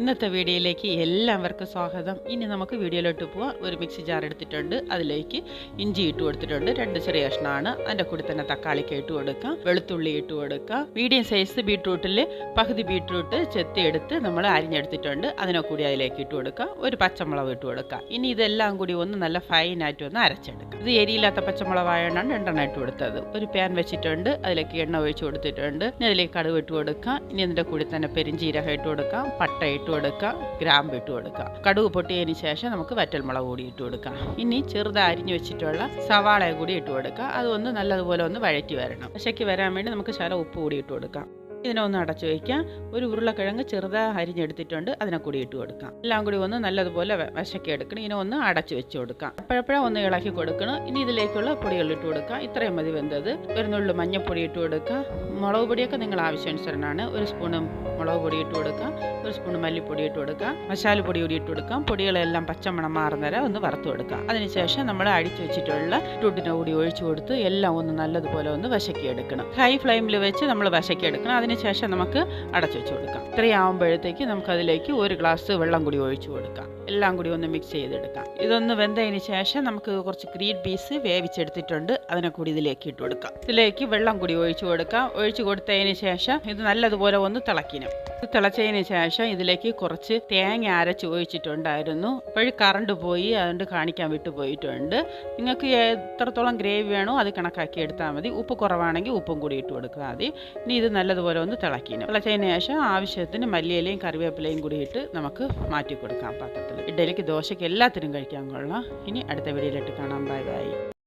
ഇന്നത്തെ വീഡിയോയിലേക്ക് എല്ലാവർക്കും സ്വാഗതം. ഇനി നമുക്ക് വീഡിയോയിലോട്ട് പോവാം. ഒരു മിക്സി ജാർ എടുത്തിട്ടുണ്ട്. അതിലേക്ക് ഇഞ്ചി ഇട്ട് കൊടുത്തിട്ടുണ്ട്. രണ്ട് ചെറിയ കഷ്ണമാണ് അതിന്റെ കൂടെ തന്നെ തക്കാളിക്ക് ഇട്ട് കൊടുക്കാം. വെളുത്തുള്ളി ഇട്ട് കൊടുക്കാം. മീഡിയം സൈസ് ബീട്രൂട്ടിൽ പകുതി ബീട്രൂട്ട് ചെത്തി എടുത്ത് നമ്മൾ അരിഞ്ഞെടുത്തിട്ടുണ്ട്. അതിനെ കൂടി അതിലേക്ക് ഇട്ട് കൊടുക്കാം. ഒരു പച്ചമുളക് ഇട്ട് കൊടുക്കാം. ഇനി ഇതെല്ലാം കൂടി ഒന്ന് നല്ല ഫൈനായിട്ട് ഒന്ന് അരച്ചെടുക്കാം. ഇത് എരിയില്ലാത്ത പച്ചമുളകായതുകൊണ്ടാണ് രണ്ടെണ്ണം ഇട്ട് കൊടുത്തത്. ഒരു പാൻ വെച്ചിട്ടുണ്ട്. അതിലേക്ക് എണ്ണ ഒഴിച്ച് കൊടുത്തിട്ടുണ്ട്. ഇനി അതിലേക്ക് കടുവ് ഇട്ട് കൊടുക്കാം. ഇനി അതിന്റെ കൂടി തന്നെ പെരിഞ്ചീരകം ഇട്ട് കൊടുക്കാം. പട്ട കൊടുക്കാം ഗ്രാമ്പ് ഇട്ട് കൊടുക്കാം. കടുക് പൊട്ടിയതിന് ശേഷം നമുക്ക് വറ്റൽമുളക് കൂടി ഇട്ട് കൊടുക്കാം. ഇനി ചെറുതായി അരിഞ്ഞു വെച്ചിട്ടുള്ള സവാള കൂടി ഇട്ട് കൊടുക്കാം. അതൊന്ന് നല്ലതുപോലെ ഒന്ന് വഴറ്റി വരണം. പശയ്ക്ക് വരാൻ വേണ്ടി നമുക്ക് ശല ഉപ്പ് കൂടി ഇട്ട് കൊടുക്കാം. ഇതിനെ ഒന്ന് അടച്ചു വയ്ക്കാം. ഒരു ഉരുളക്കിഴങ്ങ് ചെറുതായി അരിഞ്ഞെടുത്തിട്ടുണ്ട്. അതിനെ കൂടി ഇട്ട് കൊടുക്കാം. എല്ലാം കൂടി ഒന്ന് നല്ലതുപോലെ വശക്കി എടുക്കണം. ഇതിനെ ഒന്ന് അടച്ചു വെച്ച് കൊടുക്കാം. അപ്പോഴപ്പോഴും ഒന്ന് ഇളക്കി കൊടുക്കണം. ഇനി ഇതിലേക്കുള്ള പൊടികൾ ഇട്ട് കൊടുക്കാം. ഇത്രയും മതി വെന്തത്. ഒരു നുള്ളു മഞ്ഞൾപ്പൊടി ഇട്ട് കൊടുക്കാം. മുളക് പൊടിയൊക്കെ നിങ്ങൾ ആവശ്യാനുസരണമാണ്. ഒരു സ്പൂണ് മുളക് പൊടി ഇട്ട് കൊടുക്കാം. ഒരു സ്പൂണ് മല്ലിപ്പൊടി ഇട്ട് കൊടുക്കാം. മസാല പൊടി കൂടി ഇട്ട് കൊടുക്കാം. പൊടികളെല്ലാം പച്ചമണം മാറുന്നേരം ഒന്ന് വറുത്ത് കൊടുക്കാം. അതിനുശേഷം നമ്മൾ അടിച്ചു വെച്ചിട്ടുള്ള ടൂട്ടിനെ കൂടി ഒഴിച്ചു കൊടുത്ത് എല്ലാം ഒന്ന് നല്ലതുപോലെ ഒന്ന് വശക്കി എടുക്കണം. ഹൈ ഫ്ലെയിമിൽ വെച്ച് നമ്മൾ വശക്കി എടുക്കണം. അതിനുശേഷം നമുക്ക് അടച്ചു വെച്ച് കൊടുക്കാം. ഇത്രയും ആകുമ്പോഴത്തേക്ക് നമുക്ക് ഒരു ഗ്ലാസ് വെള്ളം കൂടി ഒഴിച്ചു കൊടുക്കാം. എല്ലാം കൂടി ഒന്ന് മിക്സ് ചെയ്തെടുക്കാം. ഇതൊന്ന് വെന്തതിന് ശേഷം നമുക്ക് കുറച്ച് ഗ്രീൻ പീസ് വേവിച്ചെടുത്തിട്ടുണ്ട്. അതിനെ കൂടി ഇതിലേക്ക് ഇട്ട് കൊടുക്കാം. ഇതിലേക്ക് വെള്ളം കൂടി ഒഴിച്ചു കൊടുക്കാം. ഒഴിച്ചു കൊടുത്തതിന് ശേഷം ഇത് നല്ലതുപോലെ ഒന്ന് തിളക്കിനും ഇത് തിളച്ചതിന് ശേഷം ഇതിലേക്ക് കുറച്ച് തേങ്ങ അരച്ച് ഒഴിച്ചിട്ടുണ്ടായിരുന്നു. അപ്പോഴും കറണ്ട് പോയി അതുകൊണ്ട് കാണിക്കാൻ വിട്ടു പോയിട്ടുണ്ട്. നിങ്ങൾക്ക് എത്രത്തോളം ഗ്രേവി വേണോ അത് കണക്കാക്കി എടുത്താൽ മതി. ഉപ്പ് കുറവാണെങ്കിൽ ഉപ്പും കൂടി ഇട്ട് കൊടുക്കുക മതി. ഇനി ഇത് നല്ലതുപോലെ ഒന്ന് തിളക്കിനും തിളച്ചതിന് ശേഷം ആവശ്യത്തിന് മല്ലിയിലയും കറിവേപ്പിലയും കൂടി ഇട്ട് നമുക്ക് മാറ്റി കൊടുക്കാം പാത്രത്തിൽ ഇഡലിക്ക് ദോശയ്ക്ക് എല്ലാത്തിനും കഴിക്കാൻ കൊള്ളാം. ഇനി അടുത്ത വീഡിയോയിലിട്ട് കാണാം. Bye bye